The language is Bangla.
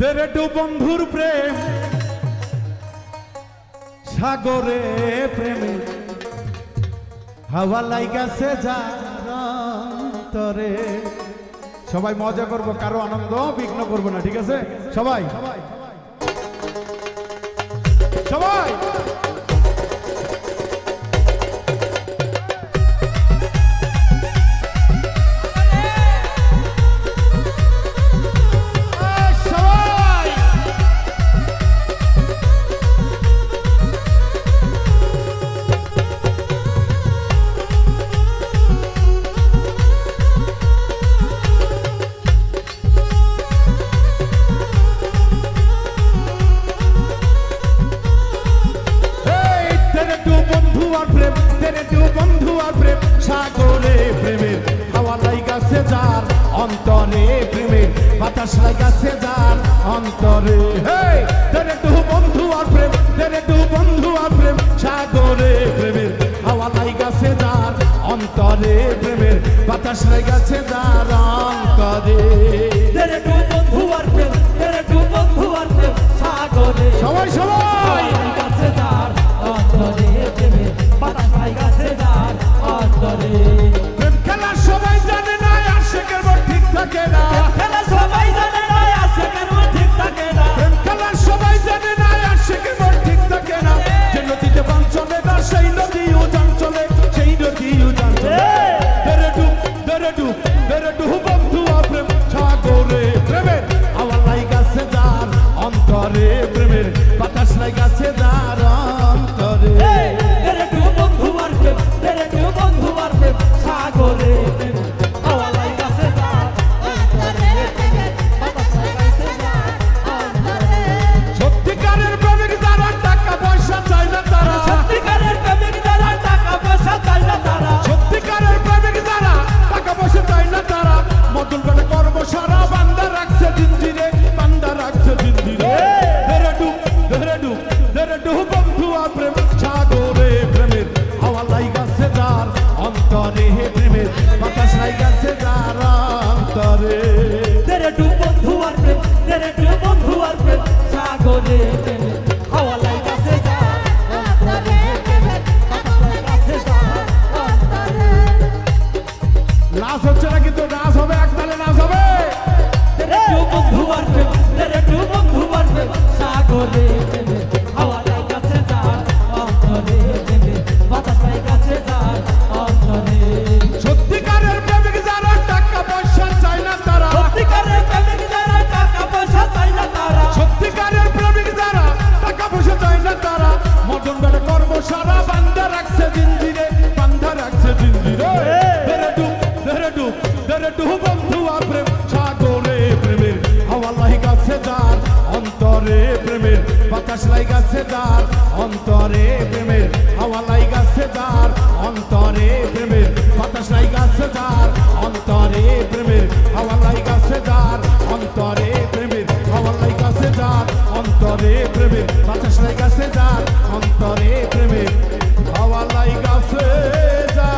দেড়টু বন্ধুর প্রেম, সাগরে প্রেমে। হাওয়া লাইগাছে যারে সবাই মজা করব, কারও আনন্দ, বিঘ্ন করব না, ঠিক আছে? সবাই? সবাই? সবাই? আর প্রেম তেরেতেও বন্ধু আর প্রেম সাগরে প্রেমের হাওয়া লাইগাছে যার অন্তরে প্রেমের বাতাস যার অন্তরে। বন্ধু আর প্রেম বন্ধু আর প্রেম সাগরে প্রেমের হাওয়া লাইগাছে যার অন্তরে প্রেমের বাতাস লাইগাছে যার অন্তরে। বন্ধু আর প্রেম তেরেতেও বন্ধু আর প্রেম সাগরে। সবাই সবাই! জঙ্গলে কর্ম সারা বান্ধা রাখছে জিঞ্জিরে বান্ধা রাখছে জিঞ্জিরে ধরে ডুব ধরে ডুব ধরে ডুব বন্ধু প্রেম, সাগরে প্রেমের হাওয়া লাইগাছে যার অন্তরে প্রেমের বাতাস লাইগাছে যার অন্তরে প্রেমের হাওয়া লাইগাছে যার অন্তরে প্রেমের বাতাস লাইগাছে যার অন্তরে প্রেমে বাতাস লাগাছে যার অন্তরে প্রেমে। হওয়া লাগাছে যার